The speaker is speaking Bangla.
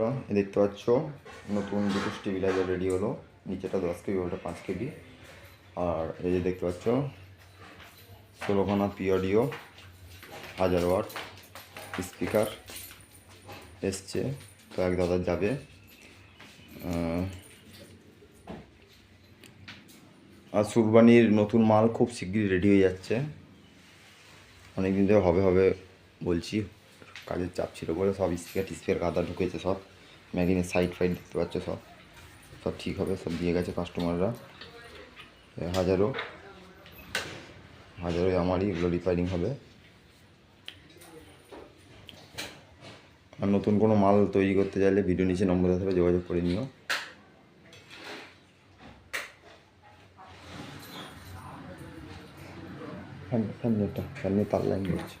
বন্ধুরা দেখতে পাচ্ছ, নতুন দুটো স্টেবিলাইজার রেডি হলো। নিচেটা দশ কেবি ওটা পাঁচ কেবি আর এই যে দেখতে পাচ্ছ, ষোলোখানা পি অডিও হাজার ওয়াট স্পিকার এসছে। তো এক দাদা যাবে। আর সুরবানির নতুন মাল খুব শিগগিরই রেডি হয়ে যাচ্ছে। অনেক দিন ধরে হবে হবে বলছি। কাজের চাপ ছিল বলে সব স্পিকার টিস্পিকার গাদা ঢুকেছে সব। ম্যাগিনের সাইড ফাইড দেখতে পাচ্ছ সব। সব ঠিক হবে, সব দিয়ে গেছে কাস্টমাররা হাজারো। হাজারোই আমারই, এগুলো রিপেয়ারিং হবে। আর নতুন কোনো মাল তৈরি করতে চাইলে ভিডিও নিচে নম্বর থাকবে যোগাযোগ করে নিও। ফ্যান নিয়ে তার লাইন করছে।